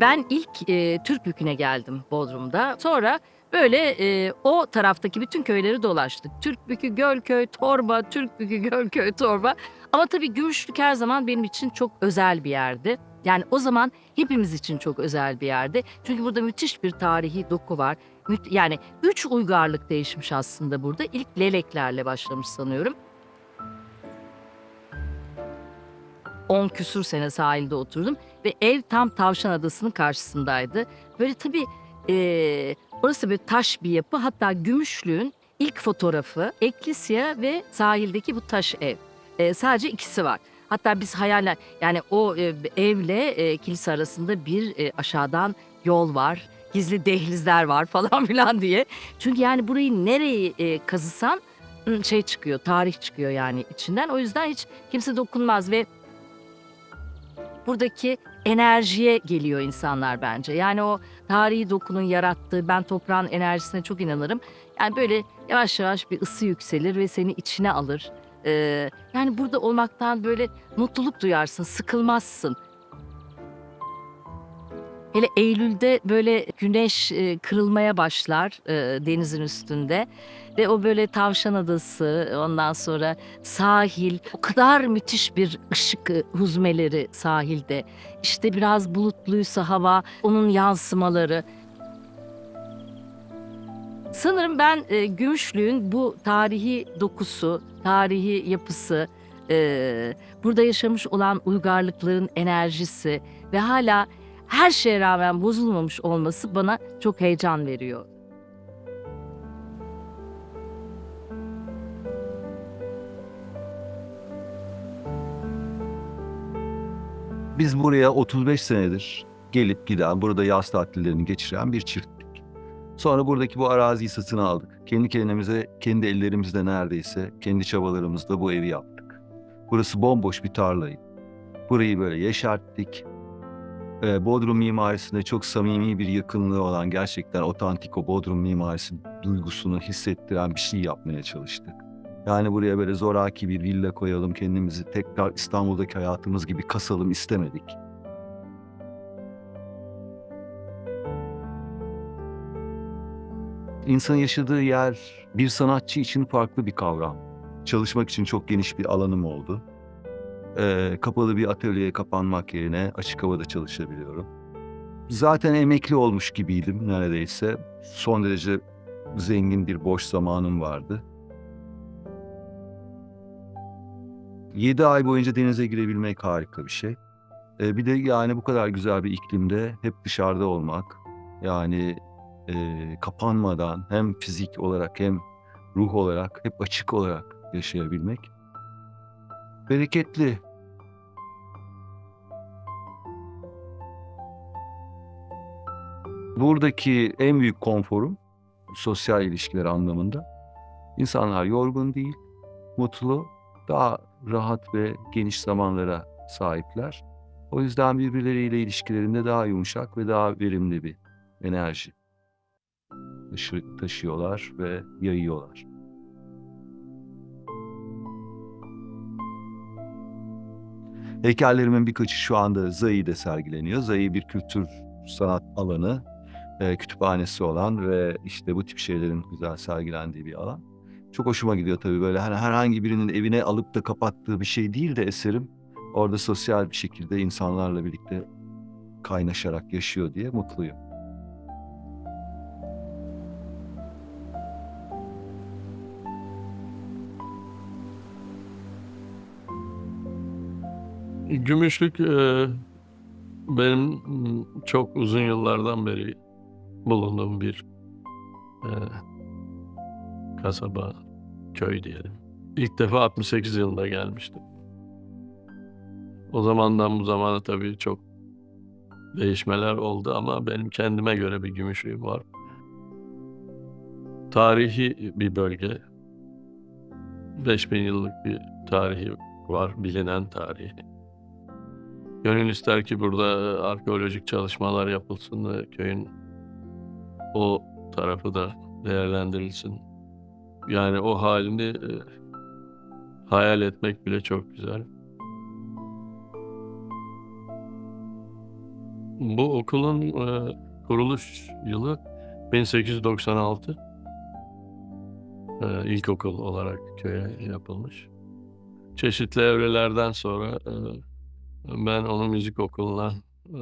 Ben ilk e, Türkbükü'ne geldim Bodrum'da. Sonra böyle e, o taraftaki bütün köyleri dolaştık. Türkbükü, Gölköy, Torba, Türkbükü, Gölköy, Torba. Ama tabii Gümüşlük her zaman benim için çok özel bir yerdi. Yani o zaman hepimiz için çok özel bir yerdi. Çünkü burada müthiş bir tarihi doku var. Yani üç uygarlık değişmiş aslında burada. İlk leleklerle başlamış sanıyorum. 10 küsur sene sahilde oturdum ve ev tam Tavşan Adası'nın karşısındaydı. Böyle tabii eee, orası bir taş bir yapı. Hatta Gümüşlüğün ilk fotoğrafı Eklisya ve sahildeki bu taş ev. Eee, sadece ikisi var. Hatta biz hayaller yani o e, evle e, kilise arasında bir e, aşağıdan yol var. Gizli dehlizler var falan filan diye. Çünkü yani burayı nereyi e, kazısan şey çıkıyor, tarih çıkıyor yani içinden. O yüzden hiç kimse dokunmaz ve buradaki enerjiye geliyor insanlar bence. Yani o tarihi dokunun yarattığı, ben toprağın enerjisine çok inanırım. Yani böyle yavaş yavaş bir ısı yükselir ve seni içine alır. Ee, yani burada olmaktan böyle mutluluk duyarsın, sıkılmazsın. Hele Eylül'de böyle güneş e, kırılmaya başlar e, denizin üstünde. Ve o böyle tavşan adası ondan sonra sahil. O kadar müthiş bir ışık e, huzmeleri sahilde. İşte biraz bulutluysa hava onun yansımaları. Sanırım ben e, Gümüşlüğün bu tarihi dokusu tarihi yapısı e, burada yaşamış olan uygarlıkların enerjisi ve hala her şeye rağmen bozulmamış olması bana çok heyecan veriyor. Biz buraya 35 senedir gelip giden, burada yaz tatillerini geçiren bir çiftlik. Sonra buradaki bu araziyi satın aldık. Kendi kendimize, kendi ellerimizle neredeyse, kendi çabalarımızla bu evi yaptık. Burası bomboş bir tarlayı. Burayı böyle yeşerttik. Ee, Bodrum mimarisinde çok samimi bir yakınlığı olan, gerçekten otantik o Bodrum mimarisi duygusunu hissettiren bir şey yapmaya çalıştık. Yani buraya böyle zoraki bir villa koyalım, kendimizi tekrar İstanbul'daki hayatımız gibi kasalım istemedik. İnsanın yaşadığı yer bir sanatçı için farklı bir kavram. Çalışmak için çok geniş bir alanım oldu. Ee, kapalı bir atölyeye kapanmak yerine açık havada çalışabiliyorum. Zaten emekli olmuş gibiydim neredeyse. Son derece zengin bir boş zamanım vardı. 7 ay boyunca denize girebilmek harika bir şey. Ee, bir de yani bu kadar güzel bir iklimde hep dışarıda olmak. Yani e, kapanmadan hem fizik olarak hem ruh olarak hep açık olarak yaşayabilmek. Bereketli. Buradaki en büyük konforum sosyal ilişkiler anlamında. İnsanlar yorgun değil, mutlu, daha rahat ve geniş zamanlara sahipler. O yüzden birbirleriyle ilişkilerinde daha yumuşak ve daha verimli bir enerji taşı- taşıyorlar ve yayıyorlar. Heykellerimin birkaçı şu anda Zayi'de sergileniyor. Zayi bir kültür sanat alanı, e, kütüphanesi olan ve işte bu tip şeylerin güzel sergilendiği bir alan. Çok hoşuma gidiyor tabii böyle hani herhangi birinin evine alıp da kapattığı bir şey değil de eserim. Orada sosyal bir şekilde insanlarla birlikte kaynaşarak yaşıyor diye mutluyum. Gümüşlük e, benim çok uzun yıllardan beri bulunduğum bir e, kasaba, köy diyelim. İlk defa 68 yılında gelmiştim. O zamandan bu zamana tabii çok değişmeler oldu ama benim kendime göre bir Gümüşlüğüm var. Tarihi bir bölge. 5000 yıllık bir tarihi var, bilinen tarihi. Gönül ister ki burada arkeolojik çalışmalar yapılsın ve köyün o tarafı da değerlendirilsin. Yani o halini e, hayal etmek bile çok güzel. Bu okulun e, kuruluş yılı 1896. E, ilkokul olarak köye yapılmış. Çeşitli evrelerden sonra e, ben onu müzik okuluna e,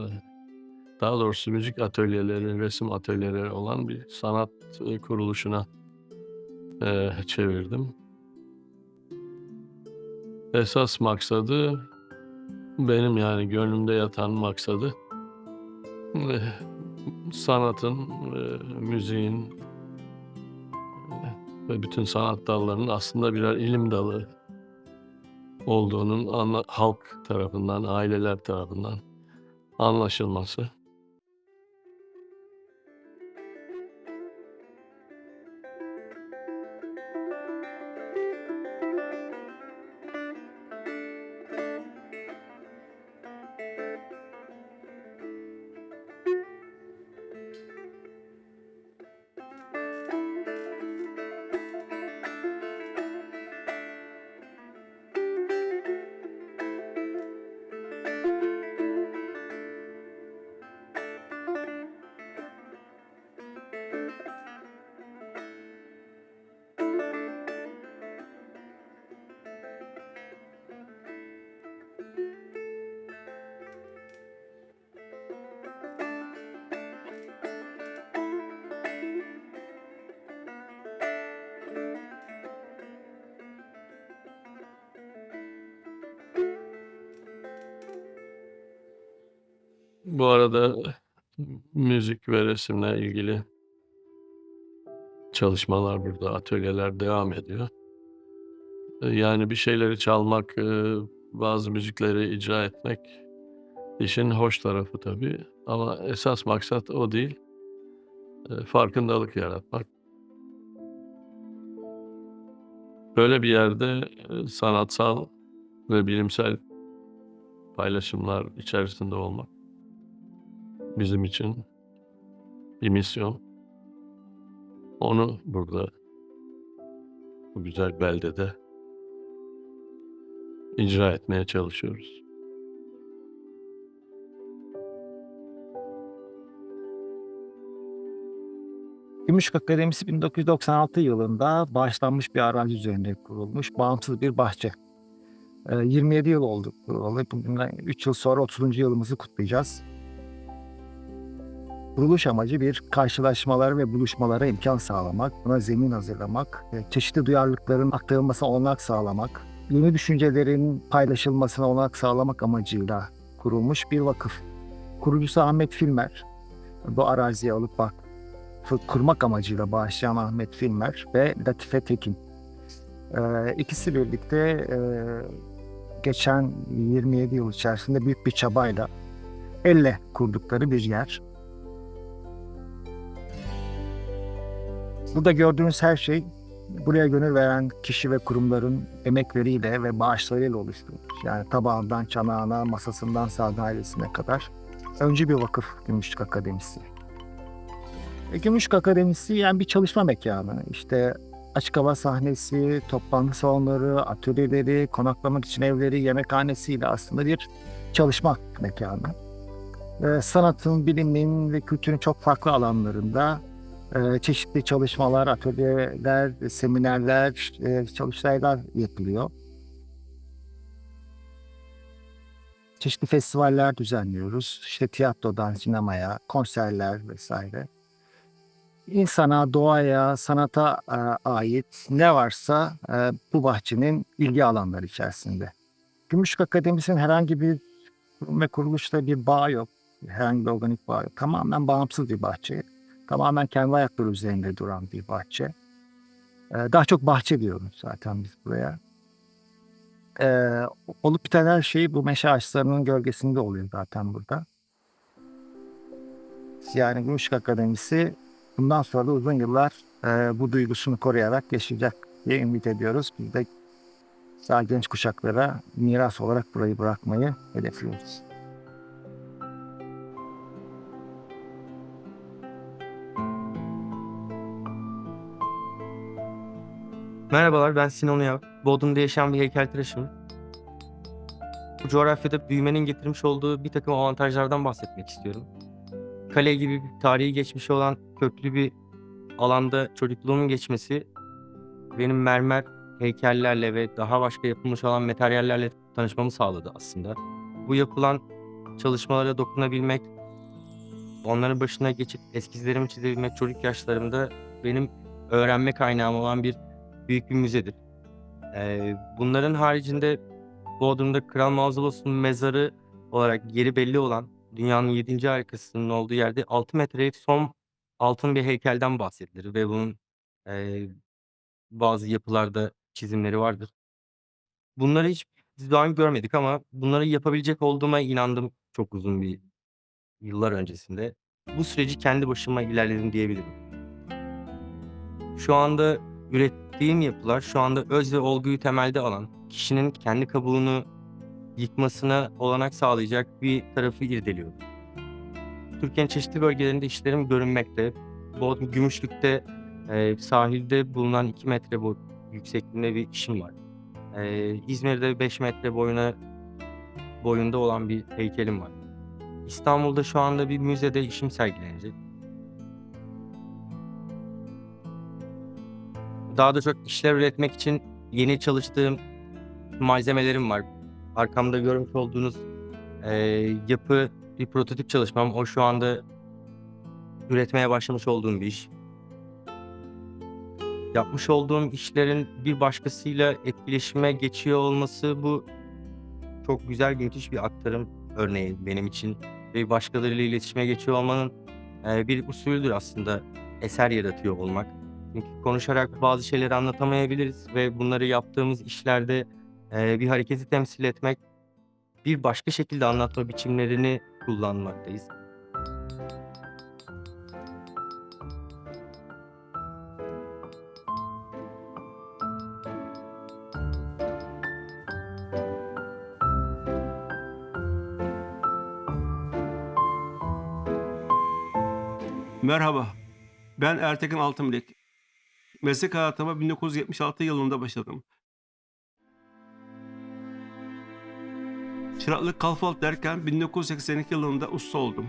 daha doğrusu müzik atölyeleri, resim atölyeleri olan bir sanat e, kuruluşuna e, çevirdim. Esas maksadı benim yani gönlümde yatan maksadı sanatın, müziğin ve bütün sanat dallarının aslında birer ilim dalı olduğunun halk tarafından, aileler tarafından anlaşılması. Bu arada müzik ve resimle ilgili çalışmalar burada, atölyeler devam ediyor. E, Yani bir şeyleri çalmak, e, bazı müzikleri icra etmek işin hoş tarafı tabii. Ama esas maksat o değil. E, Farkındalık yaratmak. Böyle bir yerde sanatsal ve bilimsel paylaşımlar içerisinde olmak bizim için bir misyon. Onu burada bu güzel beldede icra etmeye çalışıyoruz. Gümüşlük Akademisi 1996 yılında bağışlanmış bir arazi üzerinde kurulmuş bağımsız bir bahçe. Ee, 27 yıl oldu kurulalı. Bugünden 3 yıl sonra 30. yılımızı kutlayacağız. Kuruluş amacı bir karşılaşmalar ve buluşmalara imkan sağlamak, buna zemin hazırlamak, çeşitli duyarlılıkların aktarılmasına olanak sağlamak, yeni düşüncelerin paylaşılmasına olanak sağlamak amacıyla kurulmuş bir vakıf. Kurucusu Ahmet Filmer. Bu araziye alıp bak kurmak amacıyla bağışlayan Ahmet Filmer ve Latife Tekin. Ee, ikisi birlikte e, geçen 27 yıl içerisinde büyük bir çabayla elle kurdukları bir yer. Burada gördüğünüz her şey buraya gönül veren kişi ve kurumların emekleriyle ve bağışlarıyla oluşturulmuş. Yani tabağından çanağına, masasından sandalyesine kadar. Önce bir vakıf Gümüşlük Akademisi. E, Gümüşlük Akademisi yani bir çalışma mekanı. İşte açık hava sahnesi, toplantı salonları, atölyeleri, konaklamak için evleri, yemekhanesiyle aslında bir çalışma mekanı. E, sanatın, bilimin ve kültürün çok farklı alanlarında çeşitli çalışmalar, atölyeler, seminerler, e, çalıştaylar yapılıyor. Çeşitli festivaller düzenliyoruz. İşte tiyatrodan sinemaya, konserler vesaire insana, doğaya, sanata e, ait ne varsa e, bu bahçenin ilgi alanları içerisinde. Gümüşlük Akademisi'nin herhangi bir kurum ve kuruluşla bir bağ yok. Herhangi bir organik bağ yok. Tamamen bağımsız bir bahçe. Tamamen kendi ayakları üzerinde duran bir bahçe. E, daha çok bahçe diyoruz zaten biz buraya. E, olup biten her şey bu meşe ağaçlarının gölgesinde oluyor zaten burada. Yani Gümüşlük Akademisi bundan sonra da uzun yıllar e, bu duygusunu koruyarak yaşayacak diye ümit ediyoruz. Biz de daha genç kuşaklara miras olarak burayı bırakmayı hedefliyoruz. Merhabalar ben Sinan Uyak. Bodrum'da yaşayan bir heykeltıraşım. bu coğrafyada büyümenin getirmiş olduğu bir takım avantajlardan bahsetmek istiyorum. Kale gibi bir tarihi geçmişi olan köklü bir alanda çocukluğumun geçmesi benim mermer heykellerle ve daha başka yapılmış olan materyallerle tanışmamı sağladı aslında. Bu yapılan çalışmalara dokunabilmek, onların başına geçip eskizlerimi çizebilmek çocuk yaşlarımda benim öğrenme kaynağım olan bir büyük bir müzedir. Ee, bunların haricinde Bodrum'da Kral Mausolos'un mezarı olarak yeri belli olan dünyanın 7. harikasının olduğu yerde 6 metrelik son altın bir heykelden bahsedilir ve bunun eee, bazı yapılarda çizimleri vardır. Bunları hiç zaman görmedik ama bunları yapabilecek olduğuma inandım çok uzun bir yıllar öncesinde. Bu süreci kendi başıma ilerledim diyebilirim. Şu anda ürettiğim yapılar şu anda öz ve olguyu temelde alan, kişinin kendi kabuğunu yıkmasına olanak sağlayacak bir tarafı irdeliyor. Türkiye'nin çeşitli bölgelerinde işlerim görünmekte. Bodrum Gümüşlük'te e, sahilde bulunan 2 metre boy yüksekliğinde bir işim var. E, İzmir'de 5 metre boyuna boyunda olan bir heykelim var. İstanbul'da şu anda bir müzede işim sergilenecek. Daha da çok işler üretmek için yeni çalıştığım malzemelerim var. Arkamda görmüş olduğunuz e, yapı bir prototip çalışmam. O şu anda üretmeye başlamış olduğum bir iş. Yapmış olduğum işlerin bir başkasıyla etkileşime geçiyor olması bu çok güzel, müthiş bir aktarım örneği benim için. Ve başkalarıyla iletişime geçiyor olmanın e, bir usulüdür aslında eser yaratıyor olmak. Çünkü konuşarak bazı şeyleri anlatamayabiliriz ve bunları yaptığımız işlerde e, bir hareketi temsil etmek, bir başka şekilde anlatma biçimlerini kullanmaktayız. Merhaba, ben Ertekin Altınbilek. Meslek hayatıma 1976 yılında başladım. Çıraklık kalfalık derken 1982 yılında usta oldum.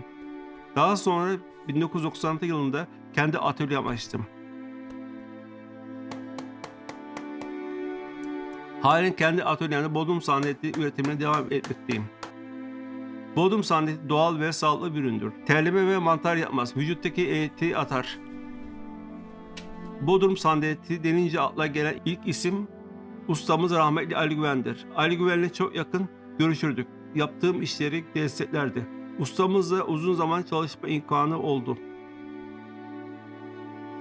Daha sonra 1996 yılında kendi atölyem açtım. Halen kendi atölyemde Bodrum sandalye üretimine devam etmekteyim. Bodrum sandalye doğal ve sağlıklı bir üründür. Terleme ve mantar yapmaz. Vücuttaki eğitiyi atar. Bodrum sandaleti denince akla gelen ilk isim ustamız rahmetli Ali Güven'dir. Ali Güven'le çok yakın görüşürdük. Yaptığım işleri desteklerdi. Ustamızla uzun zaman çalışma imkanı oldu.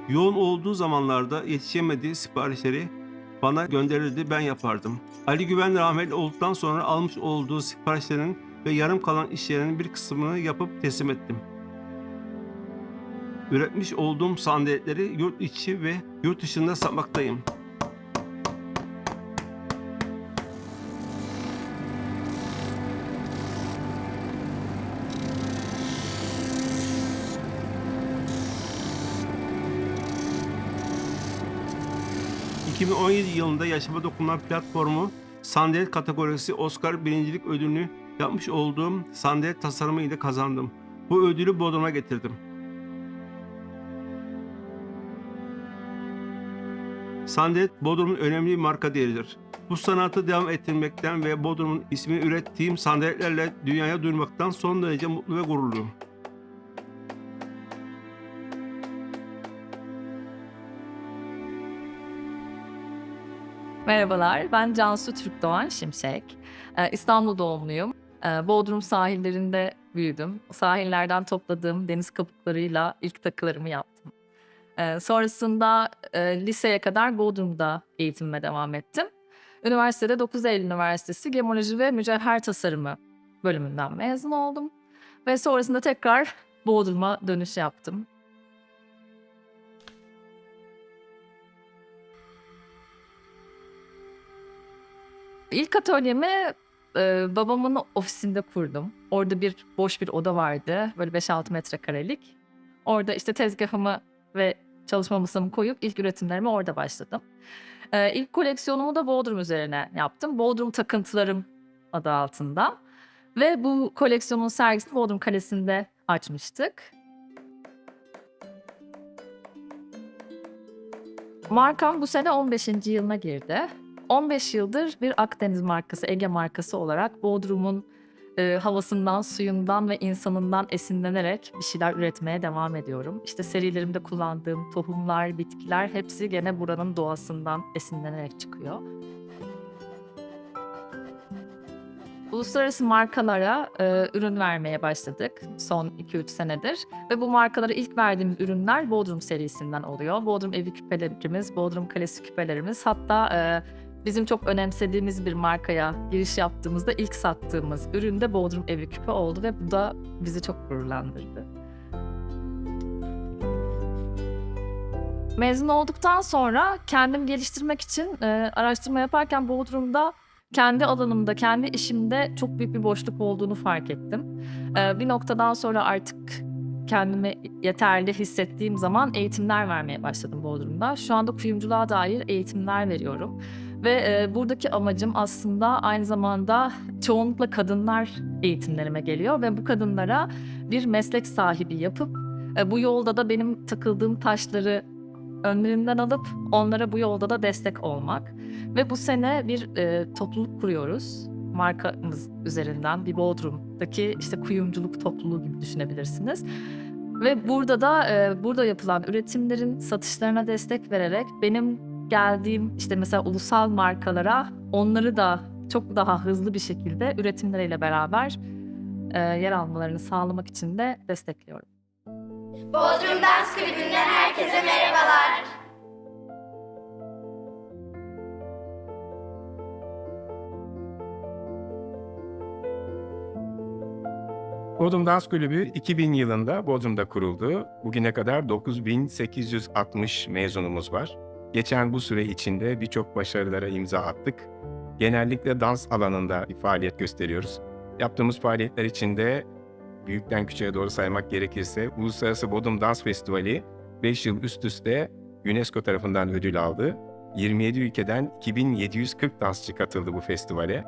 Yoğun olduğu zamanlarda yetişemediği siparişleri bana gönderirdi ben yapardım. Ali Güven rahmetli olduktan sonra almış olduğu siparişlerin ve yarım kalan işlerinin bir kısmını yapıp teslim ettim. Üretmiş olduğum sandaletleri yurt içi ve yurt dışında satmaktayım. ...2017 yılında yaşama dokunan platformu sandalet kategorisi Oscar birincilik ödülünü yapmış olduğum sandalet tasarımı ile kazandım. Bu ödülü Bodrum'a getirdim. Sandalet Bodrum'un önemli bir marka değeridir. Bu sanatı devam ettirmekten ve Bodrum'un ismini ürettiğim sandaletlerle dünyaya duyurmaktan son derece mutlu ve gururluyum. Merhabalar, ben Cansu Türkdoğan Şimşek. Ee, İstanbul doğumluyum. Ee, Bodrum sahillerinde büyüdüm. Sahillerden topladığım deniz kabuklarıyla ilk takılarımı yaptım. Ee, sonrasında e, liseye kadar Bodrum'da eğitimime devam ettim. Üniversitede 9 Eylül Üniversitesi Gemoloji ve Mücevher Tasarımı bölümünden mezun oldum. Ve sonrasında tekrar Bodrum'a dönüş yaptım. İlk atölyemi e, babamın ofisinde kurdum. Orada bir boş bir oda vardı. Böyle 5-6 metrekarelik. Orada işte tezgahımı ve çalışma masamı koyup ilk üretimlerime orada başladım. E, ilk koleksiyonumu da Bodrum üzerine yaptım. Bodrum takıntılarım adı altında. Ve bu koleksiyonun sergisini Bodrum Kalesi'nde açmıştık. Markam bu sene 15. yılına girdi. 15 yıldır bir Akdeniz markası, Ege markası olarak Bodrum'un e, havasından, suyundan ve insanından esinlenerek bir şeyler üretmeye devam ediyorum. İşte serilerimde kullandığım tohumlar, bitkiler hepsi gene buranın doğasından esinlenerek çıkıyor. Uluslararası markalara e, ürün vermeye başladık son 2-3 senedir. Ve bu markalara ilk verdiğimiz ürünler Bodrum serisinden oluyor. Bodrum evi küpelerimiz, Bodrum kalesi küpelerimiz. Hatta e, bizim çok önemsediğimiz bir markaya giriş yaptığımızda ilk sattığımız ürün de Bodrum evi küpe oldu ve bu da bizi çok gururlandırdı. Mezun olduktan sonra kendim geliştirmek için e, araştırma yaparken Bodrum'da kendi alanımda, kendi işimde çok büyük bir boşluk olduğunu fark ettim. E, bir noktadan sonra artık kendimi yeterli hissettiğim zaman eğitimler vermeye başladım Bodrum'da. Şu anda kuyumculuğa dair eğitimler veriyorum. Ve e, buradaki amacım aslında aynı zamanda çoğunlukla kadınlar eğitimlerime geliyor ve bu kadınlara bir meslek sahibi yapıp e, bu yolda da benim takıldığım taşları önlerinden alıp onlara bu yolda da destek olmak. Ve bu sene bir e, topluluk kuruyoruz. Markamız üzerinden bir Bodrum'daki işte kuyumculuk topluluğu gibi düşünebilirsiniz. Ve burada da e, burada yapılan üretimlerin satışlarına destek vererek benim geldiğim işte mesela ulusal markalara onları da çok daha hızlı bir şekilde üretimleriyle beraber e, yer almalarını sağlamak için de destekliyorum. Bodrum Dans Kulübü'nden herkese merhabalar. Bodrum Dans Kulübü 2000 yılında Bodrum'da kuruldu. Bugüne kadar 9860 mezunumuz var. Geçen bu süre içinde birçok başarılara imza attık. Genellikle dans alanında faaliyet gösteriyoruz. Yaptığımız faaliyetler içinde büyükten küçüğe doğru saymak gerekirse Uluslararası Bodrum Dans Festivali 5 yıl üst üste UNESCO tarafından ödül aldı. 27 ülkeden 2740 dansçı katıldı bu festivale.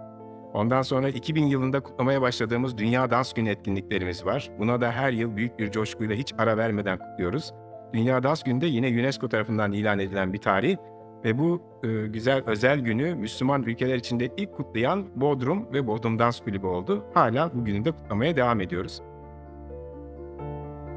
Ondan sonra 2000 yılında kutlamaya başladığımız Dünya Dans Günü etkinliklerimiz var. Buna da her yıl büyük bir coşkuyla hiç ara vermeden kutluyoruz. Dünya Dans Günü de yine UNESCO tarafından ilan edilen bir tarih ve bu e, güzel özel günü Müslüman ülkeler içinde ilk kutlayan Bodrum ve Bodrum Dans Kulübü oldu. Hala bugünü de kutlamaya devam ediyoruz.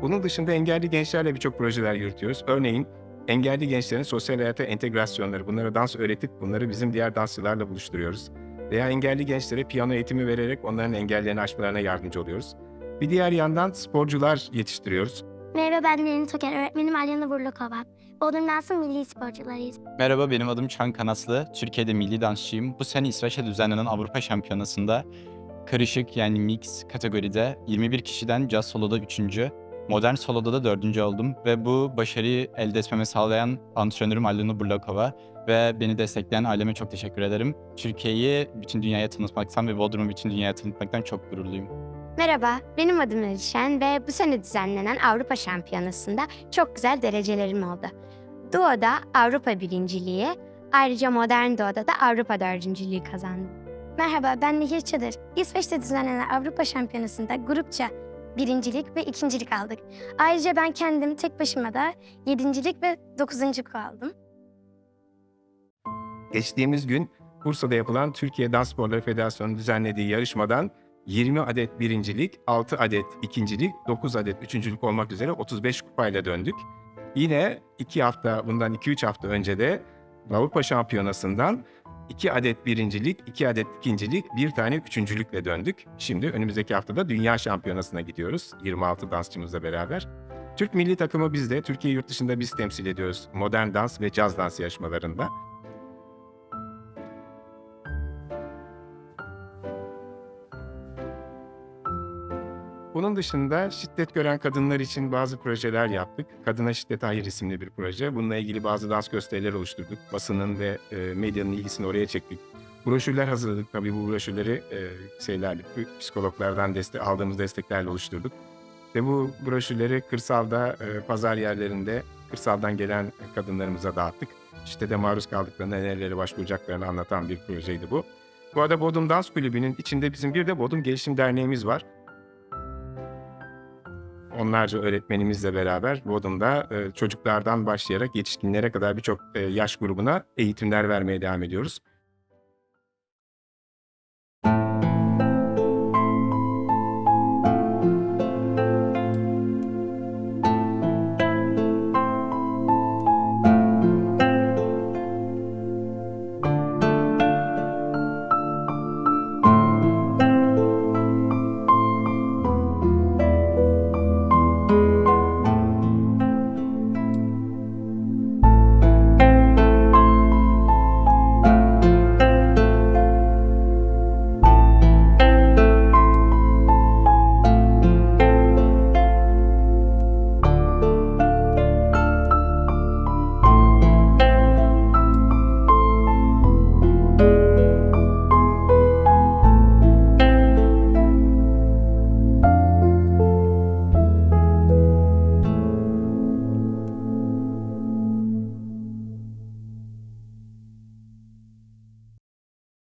Bunun dışında engelli gençlerle birçok projeler yürütüyoruz. Örneğin engelli gençlerin sosyal hayata entegrasyonları, bunlara dans öğretip bunları bizim diğer dansçılarla buluşturuyoruz veya engelli gençlere piyano eğitimi vererek onların engellerini aşmalarına yardımcı oluyoruz. Bir diğer yandan sporcular yetiştiriyoruz. Merhaba ben Derin Toker, öğretmenim Alyana Burlakova. Bodrum Dans'ın milli sporcularıyız. Merhaba benim adım Çan Kanaslı. Türkiye'de milli dansçıyım. Bu sene İsveç'te düzenlenen Avrupa Şampiyonası'nda karışık yani mix kategoride 21 kişiden jazz soloda 3. Modern soloda da 4. oldum ve bu başarıyı elde etmemi sağlayan antrenörüm Alina Burlakova ve beni destekleyen aileme çok teşekkür ederim. Türkiye'yi bütün dünyaya tanıtmaktan ve Bodrum'u bütün dünyaya tanıtmaktan çok gururluyum. Merhaba, benim adım Elişen ve bu sene düzenlenen Avrupa Şampiyonası'nda çok güzel derecelerim oldu. Duo'da Avrupa birinciliği, ayrıca Modern Duo'da da Avrupa dördüncülüğü kazandım. Merhaba, ben Nehir Çadır. İsveç'te düzenlenen Avrupa Şampiyonası'nda grupça birincilik ve ikincilik aldık. Ayrıca ben kendim tek başıma da yedincilik ve dokuzunculuk aldım. Geçtiğimiz gün Bursa'da yapılan Türkiye Dans Sporları Federasyonu düzenlediği yarışmadan 20 adet birincilik, 6 adet ikincilik, 9 adet üçüncülük olmak üzere 35 kupayla döndük. Yine 2 hafta, bundan 2-3 hafta önce de Avrupa Şampiyonası'ndan 2 adet birincilik, 2 adet ikincilik, bir tane üçüncülükle döndük. Şimdi önümüzdeki haftada Dünya Şampiyonası'na gidiyoruz 26 dansçımızla beraber. Türk milli takımı bizde, Türkiye yurt dışında biz temsil ediyoruz modern dans ve caz dans yarışmalarında. Bunun dışında şiddet gören kadınlar için bazı projeler yaptık. Kadına Şiddet Hayır isimli bir proje. Bununla ilgili bazı dans gösterileri oluşturduk. Basının ve e, medyanın ilgisini oraya çektik. Broşürler hazırladık. Tabii bu broşürleri e, şeylerle, psikologlardan destek, aldığımız desteklerle oluşturduk. Ve bu broşürleri kırsalda, e, pazar yerlerinde, kırsaldan gelen kadınlarımıza dağıttık. Şiddete maruz kaldıklarında nelerlere başvuracaklarını anlatan bir projeydi bu. Bu arada Bodrum Dans Kulübü'nün içinde bizim bir de Bodrum Gelişim Derneğimiz var. Onlarca öğretmenimizle beraber Bodrum'da e, çocuklardan başlayarak yetişkinlere kadar birçok e, yaş grubuna eğitimler vermeye devam ediyoruz.